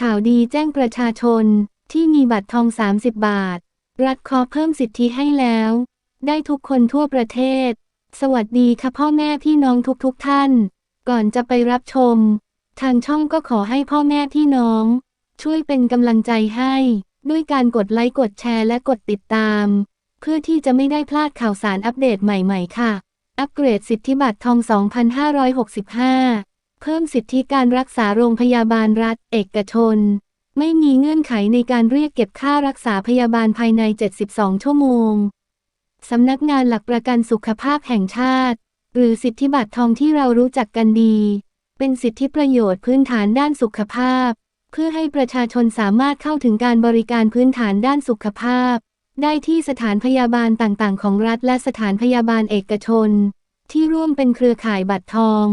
ข่าวดีแจ้งประชาชนที่มีบัตรทอง 30 บาท รัฐขอเพิ่มสิทธิให้แล้ว ได้ทุกคนทั่วประเทศ สวัสดีค่ะพ่อแม่พี่น้องทุกๆทท่าน ก่อนจะไปรับชม ทางช่องก็ขอให้พ่อแม่พี่น้อง ช่วยเป็นกำลังใจให้ ด้วยการกดไลค์กดแชร์และกดติดตาม เพื่อที่จะไม่ได้พลาดข่าวสารอัปเดตใหม่ๆ ค่ะ อัปเกรดสิทธิบัตรทอง 2565 เพิ่มสิทธิการรักษาโรงพยาบาลรัฐ เอกชน ไม่มีเงื่อนไขในการเรียกเก็บค่ารักษาพยาบาลภายใน 72 ชั่วโมง สำนักงานหลักประกันสุขภาพแห่งชาติ หรือสิทธิบัตรทองที่เรารู้จักกันดี เป็นสิทธิประโยชน์พื้นฐานด้านสุขภาพ เพื่อให้ประชาชนสามารถเข้าถึงการบริการพื้นฐานด้านสุขภาพ ได้ที่สถานพยาบาลต่างๆ ของรัฐและสถานพยาบาลเอกชน ที่ร่วมเป็นเครือข่ายบัตรทอง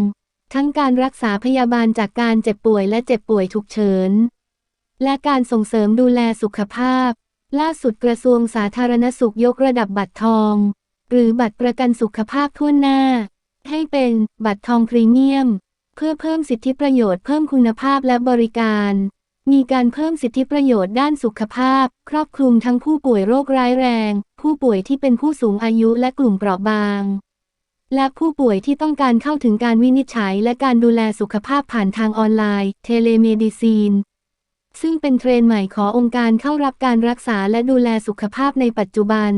ทั้งการรักษาพยาบาลจากการเจ็บป่วยและเจ็บป่วยฉุกเฉิน และการส่งเสริมดูแลสุขภาพ ล่าสุดกระทรวงสาธารณสุขยกระดับบัตรทอง หรือบัตรประกันสุขภาพทั่วหน้า ให้เป็นบัตรทองพรีเมียม เพื่อเพิ่มสิทธิประโยชน์เพิ่มคุณภาพและบริการ มีการเพิ่มสิทธิประโยชน์ด้านสุขภาพ ครอบคลุมทั้งผู้ป่วยโรคร้ายแรง ผู้ป่วยที่เป็นผู้สูงอายุและกลุ่มเปราะบาง และผู้ป่วยที่ต้องการเข้าถึงการวินิจฉัย และการดูแลสุขภาพผ่านทางออนไลน์ เทเลเมดิซีน ซึ่งเป็นเทรนด์ใหม่ขอองค์การเข้ารับการรักษาและดูแลสุขภาพในปัจจุบัน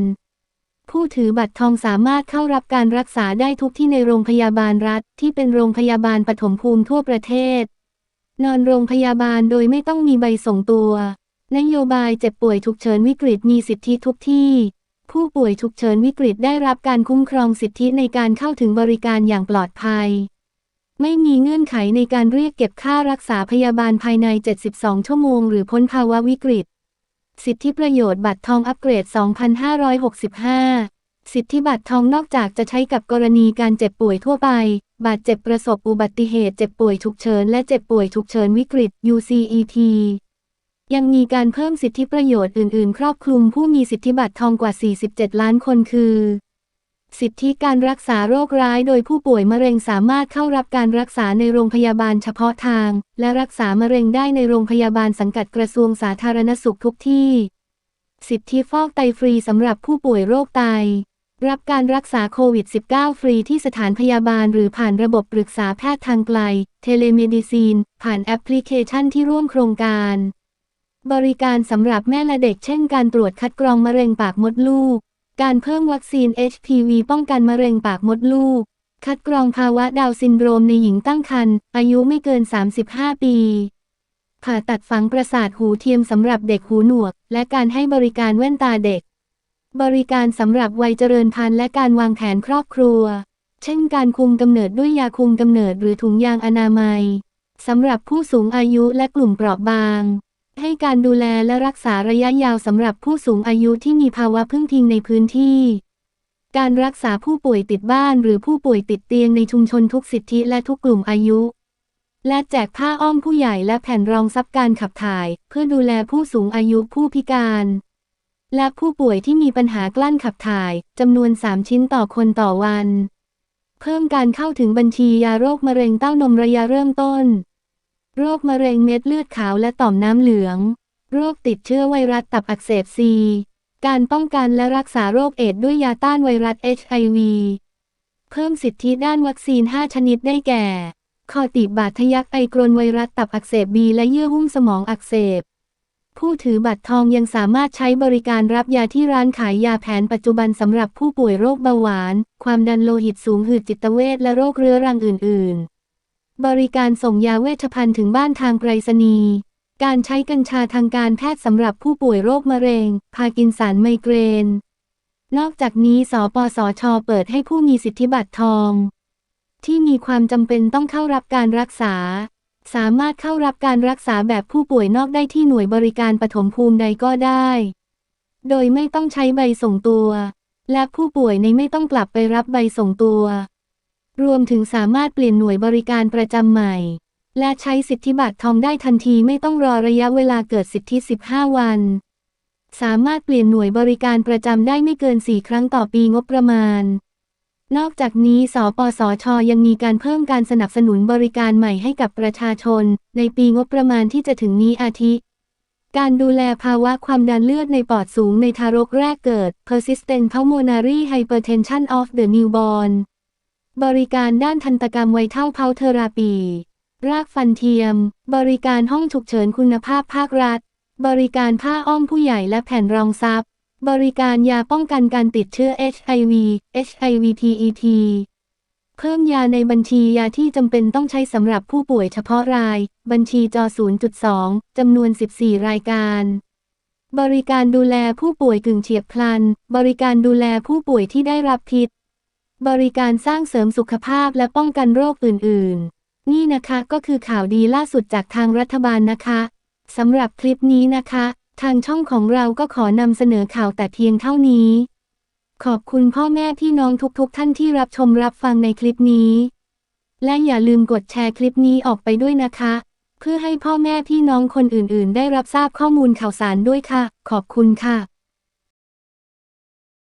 ผู้ถือบัตรทองสามารถเข้ารับการรักษาได้ทุกที่ในโรงพยาบาลรัฐ ที่เป็นโรงพยาบาลปฐมภูมิทั่วประเทศ นอนโรงพยาบาลโดยไม่ต้องมีใบส่งตัว นโยบายเจ็บป่วยฉุกเฉินวิกฤตมีสิทธิทุกที่ ผู้ป่วยฉุกเฉินวิกฤตได้รับการคุ้มครองสิทธิในการเข้าถึงบริการอย่างปลอดภัย ไม่มีเงื่อนไขในการเรียกเก็บค่ารักษาพยาบาลภายใน 72 ชั่วโมง หรือพ้นภาวะวิกฤต สิทธิประโยชน์บัตรทองอัปเกรด 2565 สิทธิบัตรทองนอกจากจะใช้กับกรณีการเจ็บป่วยทั่วไป บาดเจ็บประสบอุบัติเหตุ เจ็บป่วยฉุกเฉิน และเจ็บป่วยฉุกเฉินวิกฤต UCET ยังมีการเพิ่มสิทธิประโยชน์อื่น ๆ ครอบคลุมผู้มีสิทธิบัตรทองกว่า 47 ล้านคนคือ สิทธิการรักษาโรคร้ายโดยผู้ป่วยมะเร็งสามารถเข้ารับการรักษาในโรงพยาบาลเฉพาะทาง และรักษามะเร็งได้ในโรงพยาบาลสังกัดกระทรวงสาธารณสุขทุกที่ สิทธิฟอกไตฟรีสำหรับผู้ป่วยโรคไต รับการรักษาโควิด -19 ฟรีที่สถานพยาบาลหรือผ่านระบบปรึกษาแพทย์ทางไกล เทเลเมดิซีน ผ่านแอปพลิเคชันที่ร่วมโครงการ บริการสำหรับแม่และเด็กเช่นการตรวจคัดกรองมะเร็งปากมดลูก การเพิ่มวัคซีน HPV ป้องกันมะเร็งปากมดลูก คัดกรองภาวะดาวซินโดรมในหญิงตั้งครรภ์อายุไม่เกิน 35 ปี ผ่าตัดฝังประสาทหูเทียมสำหรับเด็กหูหนวก และการให้บริการแว่นตาเด็ก บริการสำหรับวัยเจริญพันธุ์และการวางแผนครอบครัว เช่นการคุมกำเนิดด้วยยาคุมกำเนิดหรือถุงยางอนามัยสำหรับผู้สูงอายุและกลุ่มเปราะบาง ให้การดูแลและรักษาระยะยาวสำหรับผู้สูงอายุที่มีภาวะพึ่งพิงในพื้นที่ การรักษาผู้ป่วยติดบ้านหรือผู้ป่วยติดเตียงในชุมชนทุกสิทธิและทุกกลุ่มอายุ และแจกผ้าอ้อมผู้ใหญ่และแผ่นรองซับการขับถ่าย เพื่อดูแลผู้สูงอายุผู้พิการ และผู้ป่วยที่มีปัญหากลั้นขับถ่ายจำนวน 3 ชิ้นต่อคนต่อวัน เพิ่มการเข้าถึงบัญชียาโรคมะเร็งเต้านมระยะเริ่มต้น โรคมะเร็งเม็ดเลือดขาวและต่อมน้ำเหลือง โรคติดเชื้อไวรัสตับอักเสบซี การป้องกันและรักษาโรคเอดด้วยยาต้านไวรัส HIV เพิ่มสิทธิด้านวัคซีน 5 ชนิดได้แก่ คอติบาดทะยักไอกรนไวรัสตับอักเสบบีและเยื่อหุ้มสมองอักเสบ ผู้ถือบัตรทองยังสามารถใช้บริการรับยาที่ร้านขายยาแผนปัจจุบันสำหรับผู้ป่วยโรคเบาหวาน ความดันโลหิตสูงหืดจิตเวชและโรคเรื้อรังอื่น ๆ บริการส่งยาเวชภัณฑ์ถึงบ้านทางไปรษณีย์ การใช้กัญชาทางการแพทย์สำหรับผู้ป่วยโรคมะเร็ง พากินสันไมเกรน นอกจากนี้ สปสช เปิดให้ผู้มีสิทธิบัตรทอง ที่มีความจำเป็นต้องเข้ารับการรักษา สามารถเข้ารับการรักษาแบบผู้ป่วยนอกได้ที่หน่วยบริการปฐมภูมิใดก็ได้ โดยไม่ต้องใช้ใบส่งตัว และผู้ป่วยในไม่ต้องกลับไปรับใบส่งตัว รวมถึงสามารถเปลี่ยนหน่วยบริการประจำใหม่ และใช้สิทธิบัตรทองได้ทันทีไม่ต้องรอระยะเวลาเกิดสิทธิ 15 วัน สามารถเปลี่ยนหน่วยบริการประจำได้ไม่เกิน 4 ครั้งต่อปีงบประมาณ นอกจากนี้ สปสช ยังมีการเพิ่มการสนับสนุนบริการใหม่ให้กับประชาชน ในปีงบประมาณที่จะถึงนี้อาทิ การดูแลภาวะความดันเลือดในปอดสูงในทารกแรกเกิด persistent pulmonary hypertension of the newborn บริการด้านทันตกรรมไวเท่าเพาเทอราปี รากฟันเทียม บริการห้องฉุกเฉินคุณภาพภาครัฐ บริการผ้าอ้อมผู้ใหญ่และแผ่นรองซับบริการยาป้องกันการติดเชื้อ HIV HIV PET เพิ่มยาในบัญชียาที่จำเป็นต้องใช้สำหรับผู้ป่วยเฉพาะราย บัญชีจอ 0.2 จำนวน 14 รายการ บริการดูแลผู้ป่วยกึ่งเฉียบพลัน บริการดูแลผู้ป่วยที่ได้รับพิษ บริการสร้างเสริมสุขภาพและป้องกันโรคอื่น ๆ นี่นะคะก็คือข่าวดีล่าสุดจากทางรัฐบาลนะคะสำหรับคลิปนี้นะคะ ทางช่องของเราก็ขอนำเสนอข่าวแต่เพียงเท่านี้ ขอบคุณพ่อแม่พี่น้องทุก ๆ ท่านที่รับชมรับฟังในคลิปนี้ และอย่าลืมกดแชร์คลิปนี้ออกไปด้วยนะคะ เพื่อให้พ่อแม่พี่น้องคนอื่น ๆ ได้รับทราบข้อมูลข่าวสารด้วยค่ะ ขอบคุณค่ะ